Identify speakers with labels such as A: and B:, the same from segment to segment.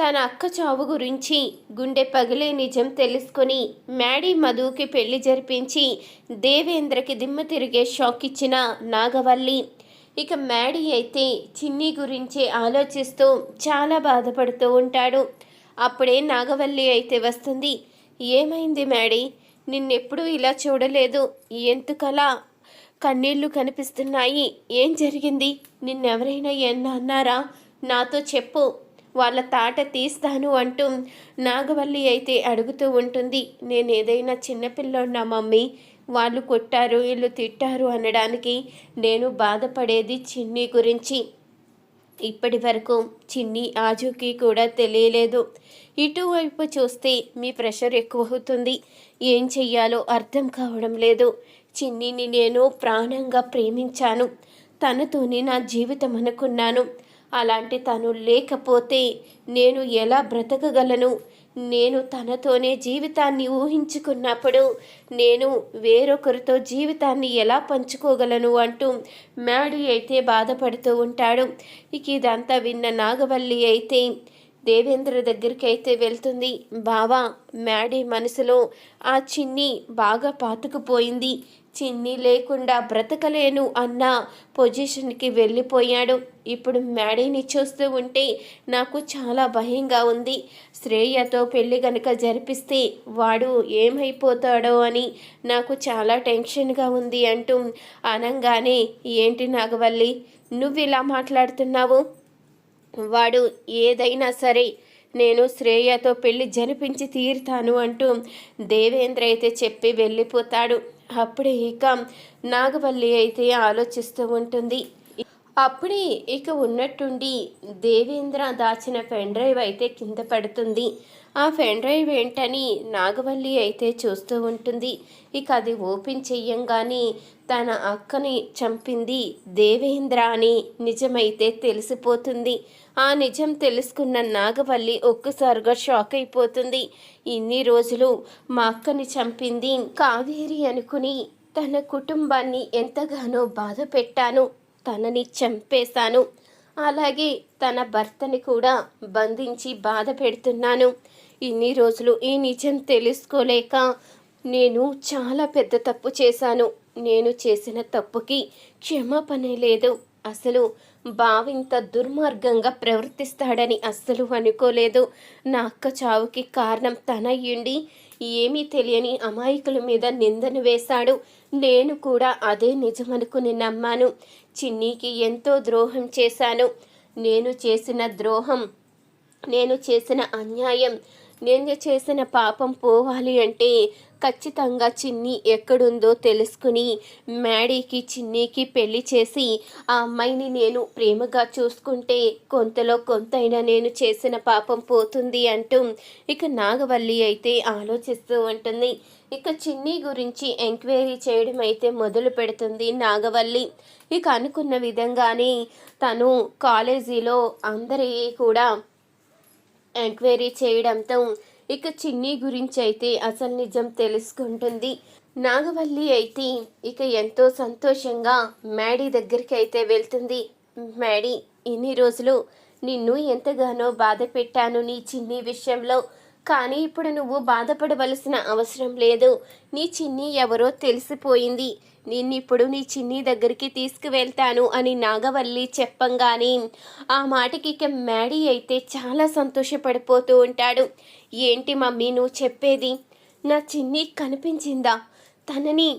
A: తన అక్క చావు గురించి గుండె పగిలే నిజం తెలుసుకొని మ్యాడీ మధుకి పెళ్ళి జరిపించి దేవేంద్రకి దిమ్మ తిరిగే షాక్ ఇచ్చిన నాగవల్లి. ఇక మ్యాడీ అయితే చిన్ని గురించి ఆలోచిస్తూ చాలా బాధపడుతూ ఉంటాడు. అప్పుడే నాగవల్లి అయితే వస్తుంది. ఏమైంది మ్యాడీ? నిన్నెప్పుడూ ఇలా చూడలేదు. ఎందుకలా? కన్నీళ్ళు కనిపిస్తున్నాయి. ఏం జరిగింది? నిన్నెవరైనా ఎన్న అన్నారా? నాతో చెప్పు. వాళ్ళ తాట తీస్తాను అంటూ నాగవల్లి అయితే అడుగుతూ ఉంటుంది. నేను ఏదైనా చిన్నపిల్లన్నా మమ్మీ? వాళ్ళు కొట్టారు వీళ్ళు తిట్టారు అనడానికి నేను బాధపడేది చిన్ని గురించి. ఇప్పటి వరకు చిన్ని ఆజుకి కూడా తెలియలేదు. ఇటువైపు చూస్తే మీ ప్రెషర్ ఎక్కువ అవుతుంది. ఏం చెయ్యాలో అర్థం కావడం లేదు. చిన్నిని నేను ప్రాణంగా ప్రేమించాను. తనతోనే నా జీవితం అనుకున్నాను. అలాంటి తను లేకపోతే నేను ఎలా బ్రతకగలను? నేను తనతోనే జీవితాన్ని ఊహించుకున్నప్పుడు నేను వేరొకరితో జీవితాన్ని ఎలా పంచుకోగలను అంటూ మ్యాడీ అయితే బాధపడుతూ ఉంటాడు. ఇక ఇదంతా విన్న నాగవల్లి అయితే దేవేంద్ర దగ్గరికి అయితే వెళ్తుంది. బావా మ్యాడీ మనసులో ఆ చిన్ని బాగా పాతుకుపోయింది. చిన్ని లేకుండా బ్రతకలేను అన్న పొజిషన్కి వెళ్ళిపోయాడు. ఇప్పుడు మ్యాడీని చూస్తూ ఉంటే నాకు చాలా భయంగా ఉంది. శ్రేయతో పెళ్ళి గనుక జరిపిస్తే వాడు ఏమైపోతాడో అని నాకు చాలా టెన్షన్గా ఉంది అంటూ అనంగానే ఏంటి నాగవల్లి? నువ్వు ఇలా మాట్లాడుతున్నావు? వాడు ఏదైనా సరే నేను శ్రేయతో పెళ్ళి జరిపించి తీరుతాను అంటూ దేవేంద్ర అయితే చెప్పి వెళ్ళిపోతాడు. అప్పుడే ఇక నాగవల్లి అయితే ఆలోచిస్తూ ఉంటుంది. అప్పుడే ఇక ఉన్నట్టుండి దేవేంద్ర దాచిన పెన్ డ్రైవ్ అయితే కింద పడుతుంది. ఆ పెన్ డ్రైవ్ ఏంటని నాగవల్లి అయితే చూస్తూ ఉంటుంది. ఇక అది ఓపెన్ చెయ్యంగానే తన అక్కని చంపింది దేవేంద్ర అని నిజమైతే తెలిసిపోతుంది. ఆ నిజం తెలుసుకున్న నాగవల్లి ఒక్కసారిగా షాక్ అయిపోతుంది. ఇన్ని రోజులు మా అక్కని చంపింది కావేరి అనుకుని తన కుటుంబాన్ని ఎంతగానో బాధ పెట్టాను. తనని చంపేశాను. అలాగే తన భర్తని కూడా బంధించి బాధ పెడుతున్నాను. ఇన్ని రోజులు ఈ నిజం తెలుసుకోలేక నేను చాలా పెద్ద తప్పు చేశాను. నేను చేసిన తప్పుకి క్షమాపణ లేదు. అసలు బావింత దుర్మార్గంగా ప్రవర్తిస్తాడని అస్సలు అనుకోలేదు. నా అక్క చావుకి కారణం తనయ్యుండి ఏమీ తెలియని అమాయకుల మీద నిందను వేశాడు. నేను కూడా అదే నిజమనుకుని నమ్మాను. చిన్నీకి ఎంతో ద్రోహం చేశాను. నేను చేసిన ద్రోహం నేను చేసిన అన్యాయం నేను చేసిన పాపం పోవాలి అంటే ఖచ్చితంగా చిన్ని ఎక్కడుందో తెలుసుకుని మ్యాడీకి చిన్నీకి పెళ్ళి చేసి ఆ అమ్మాయిని నేను ప్రేమగా చూసుకుంటే కొంతలో కొంతైనా నేను చేసిన పాపం పోతుంది అంటూ ఇక నాగవల్లి అయితే ఆలోచిస్తూ ఉంటుంది. ఇక చిన్ని గురించి ఎంక్వైరీ చేయడం అయితే మొదలు పెడుతుంది నాగవల్లి. ఇక అనుకున్న విధంగానే తను కాలేజీలో అందరి కూడా ఎంక్వైరీ చేయడంతో ఇక చిన్ని గురించి అయితే అసలు నిజం తెలుసుకుంటుంది. నాగవల్లి అయితే ఇక ఎంతో సంతోషంగా మ్యాడీ దగ్గరికి అయితే వెళ్తుంది. మ్యాడీ ఇన్ని రోజులు నిన్ను ఎంతగానో బాధ పెట్టాను నీ చిన్ని విషయంలో. కానీ ఇప్పుడు నువ్వు బాధపడవలసిన అవసరం లేదు. నీ చిన్ని ఎవరో తెలిసిపోయింది. నిన్నిప్పుడు నీ చిన్ని దగ్గరికి తీసుకువెళ్తాను అని నాగవల్లి చెప్పంగానే ఆ మాటకి ఇక మ్యాడీ అయితే చాలా సంతోషపడిపోతూ ఉంటాడు. ఏంటి మమ్మీ నువ్వు చెప్పేది? నా చిన్ని కనిపించిందా? తనని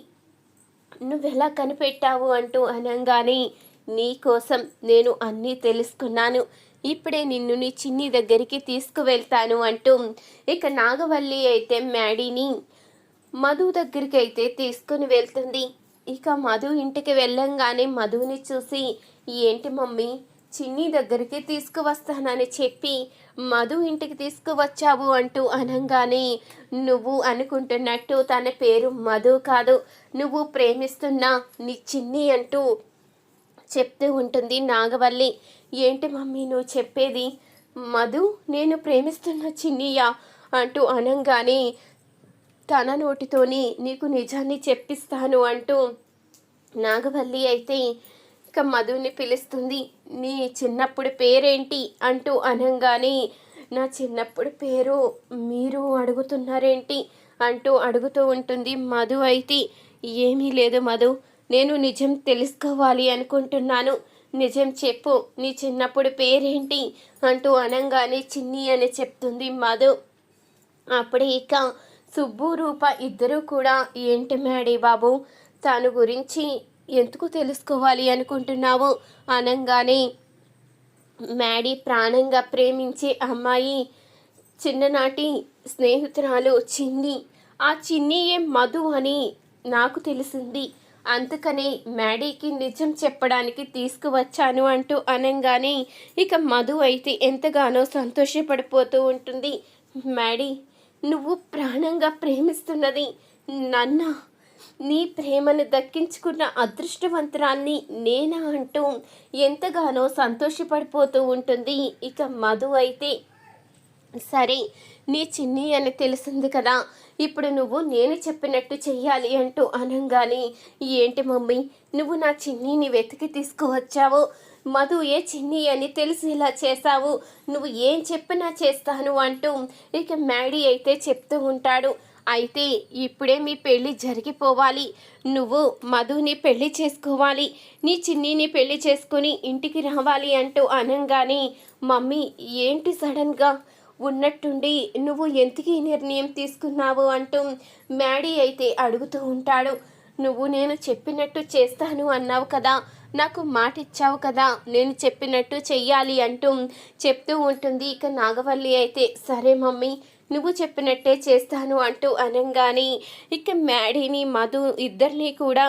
A: నువ్వెలా కనిపెట్టావు అంటూ అనగానే నీ కోసం నేను అన్నీ తెలుసుకున్నాను. ఇప్పుడే నిన్ను నీ చిన్ని దగ్గరికి తీసుకువెళ్తాను అంటూ ఇక నాగవల్లి అయితే మ్యాడీని మధు దగ్గరికి అయితే తీసుకుని వెళ్తుంది. ఇక మధు ఇంటికి వెళ్ళంగానే మధుని చూసి ఏంటి మమ్మీ చిన్ని దగ్గరికి తీసుకువస్తానని చెప్పి మధు ఇంటికి తీసుకువచ్చావు అంటూ అనగానే నువ్వు అనుకుంటున్నట్టు తన పేరు మధు కాదు. నువ్వు ప్రేమిస్తున్న నీ చిన్ని అంటూ చెప్తూ ఉంటుంది నాగవల్లి. ఏంటి మమ్మీ నువ్వు చెప్పేది? మధు నేను ప్రేమిస్తున్న చిన్నియా అంటూ అనంగానే తన నోటితోని నీకు నిజాన్ని చెప్పిస్తాను అంటూ నాగవల్లి అయితే ఇక మధుని పిలుస్తుంది. నీ చిన్నప్పుడు పేరేంటి? అంటూ అనంగానే నా చిన్నప్పుడు పేరు మీరు అడుగుతున్నారేంటి? అంటూ అడుగుతూ ఉంటుంది మధు అయితే. ఏమీ లేదు మధు నేను నిజం తెలుసుకోవాలి అనుకుంటున్నాను. నిజం చెప్పు నీ చిన్నప్పుడు పేరేంటి? అంటూ అనంగానే చిన్ని అని చెప్తుంది మధు. అప్పుడే ఇక సుబ్బు రూప ఇద్దరూ కూడా ఏంటి మేడీ బాబు? తను గురించి ఎందుకు తెలుసుకోవాలి అనుకుంటున్నావు? అనంగానే మ్యాడీ ప్రాణంగా ప్రేమించే అమ్మాయి చిన్ననాటి స్నేహితురాలు చిన్ని. ఆ చిన్నియే మధు అని నాకు తెలిసింది. అందుకని మ్యాడీకి నిజం చెప్పడానికి తీసుకువచ్చాను అంటూ అనగానే ఇక మధు అయితే ఎంతగానో సంతోషపడిపోతూ ఉంటుంది. మ్యాడీ నువ్వు ప్రాణంగా ప్రేమిస్తున్నది నన్న. నీ ప్రేమను దక్కించుకున్న అదృష్టవంతురాల్ని నేనా అంటూ ఎంతగానో సంతోషపడిపోతూ ఉంటుంది. ఇక మధు అయితే సరే నీ చిన్ని అని తెలిసింది కదా. ఇప్పుడు నువ్వు నేను చెప్పినట్టు చెయ్యాలి అంటూ అనంగానే ఏంటి మమ్మీ నువ్వు నా చిన్నీని వెతికి తీసుకువచ్చావు. మధు ఏ చిన్ని అని తెలిసేలా చేశావు. నువ్వు ఏం చెప్పినా చేస్తాను అంటూ ఇక మ్యాడీ అయితే చెప్తూ ఉంటాడు. అయితే ఇప్పుడే మీ పెళ్ళి జరిగిపోవాలి. నువ్వు మధుని పెళ్ళి చేసుకోవాలి. నీ చిన్నీని పెళ్ళి చేసుకుని ఇంటికి రావాలి అంటూ అనంగానే మమ్మీ ఏంటి సడన్గా? ఉన్నట్టుండి నువ్వు ఎందుకు ఈ నిర్ణయం తీసుకున్నావు? అంటూ మ్యాడీ అయితే అడుగుతూ ఉంటాడు. నువ్వు నేను చెప్పినట్టు చేస్తాను అన్నావు కదా నాకు మాట ఇచ్చావు కదా నేను చెప్పినట్టు చెయ్యాలి అంటూ చెప్తూ ఉంటుంది. ఇక నాగవల్లి అయితే సరే మమ్మీ నువ్వు చెప్పినట్టే చేస్తాను అంటూ అనంగానే ఇక మ్యాడీని మధు ఇద్దరిని కూడా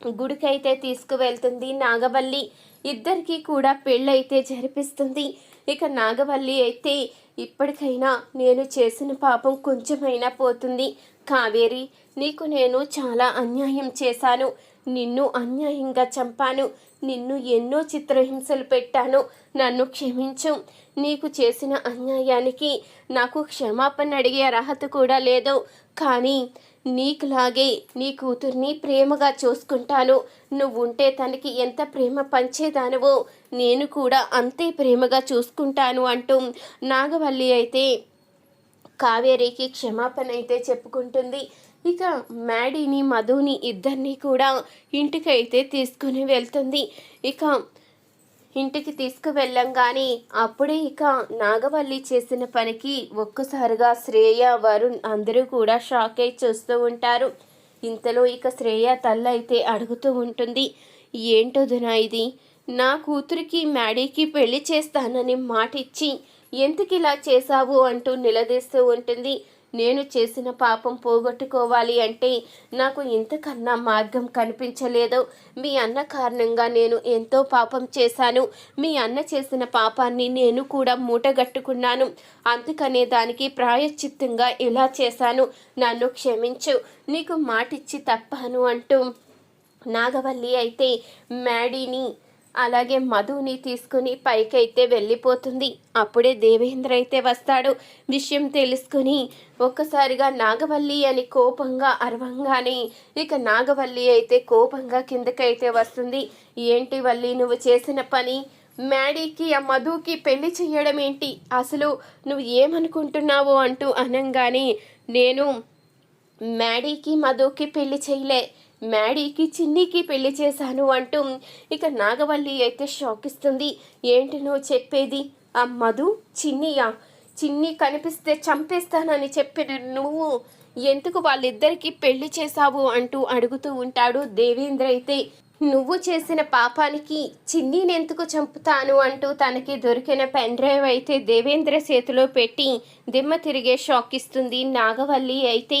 A: గుడికైతే తీసుకువెళ్తుంది. నాగవల్లి ఇద్దరికీ కూడా పెళ్ళైతే జరిపిస్తుంది. ఇక నాగవల్లి అయితే ఇప్పటికైనా నేను చేసిన పాపం కొంచెమైనా పోతుంది. కావేరి నీకు నేను చాలా అన్యాయం చేశాను. నిన్ను అన్యాయంగా చంపాను. నిన్ను ఎన్నో చిత్రహింసలు పెట్టాను. నన్ను క్షమించు. నీకు చేసిన అన్యాయానికి నాకు క్షమాపణ అడిగే అర్హత కూడా లేదు. కానీ నీకులాగే నీ కూతుర్ని ప్రేమగా చూసుకుంటాను. నువ్వుంటే తనకి ఎంత ప్రేమ పంచేదానువో నేను కూడా అంతే ప్రేమగా చూసుకుంటాను అంటూ నాగవల్లి అయితే కావేరికి క్షమాపణ అయితే చెప్పుకుంటుంది. ఇక మ్యాడీని మధుని ఇద్దరిని కూడా ఇంటికైతే తీసుకుని వెళ్తుంది. ఇక ఇంటికి తీసుకువెళ్ళంగానే అప్పుడే ఇక నాగవల్లి చేసిన పనికి ఒక్కసారిగా శ్రేయ వరుణ్ అందరూ కూడా షాక్ అయి చూస్తూ ఉంటారు. ఇంతలో ఇక శ్రేయ తల్ల అయితే అడుగుతూ ఉంటుంది ఏంటో దునా ఇది? నా కూతురికి మ్యాడీకి పెళ్ళి చేస్తానని మాట ఇచ్చి ఎందుకు ఇలా చేశావు? అంటూ నిలదీస్తూ ఉంటుంది. నేను చేసిన పాపం పోగొట్టుకోవాలి అంటే నాకు ఇంతకన్నా మార్గం కనిపించలేదు. మీ అన్న కారణంగా నేను ఎంతో పాపం చేశాను. మీ అన్న చేసిన పాపాన్ని నేను కూడా మూటగట్టుకున్నాను. అందుకనే దానికి ప్రాయశ్చిత్తంగా ఇలా చేశాను. నన్ను క్షమించు. నీకు మాటిచ్చి తప్పాను అంటూ నాగవల్లి అయితే మ్యాడీని అలాగే మధుని తీసుకుని పైకైతే వెళ్ళిపోతుంది. అప్పుడే దేవేంద్ర అయితే వస్తాడు. విషయం తెలుసుకుని ఒక్కసారిగా నాగవల్లి అని కోపంగా అరవంగానే ఇక నాగవల్లి అయితే కోపంగా కిందకైతే వస్తుంది. ఏంటి వల్లి నువ్వు చేసిన పని? మ్యాడీకి ఆ మధుకి పెళ్ళి చేయడం ఏంటి? అసలు నువ్వు ఏమనుకుంటున్నావు అంటూ అనంగానే నేను మ్యాడీకి మధుకి పెళ్ళి చేయలే మ్యాడీకి చిన్నీకి పెళ్ళి చేశాను అంటూ ఇక నాగవల్లి అయితే షాక్ ఇస్తుంది ఏంటి నువ్వు చెప్పేది? ఆ మధు చిన్నియా? చిన్ని కనిపిస్తే చంపేస్తానని చెప్పిన నువ్వు ఎందుకు వాళ్ళిద్దరికీ పెళ్ళి చేశావు అంటూ అడుగుతూ ఉంటాడు దేవేంద్ర అయితే. నువ్వు చేసిన పాపానికి చిన్నీనెందుకు చంపుతాను అంటూ తనకి దొరికిన పెన్ డ్రైవ్ అయితే దేవేంద్ర చేతిలో పెట్టి దిమ్మ తిరిగే షాక్ ఇస్తుంది నాగవల్లి అయితే.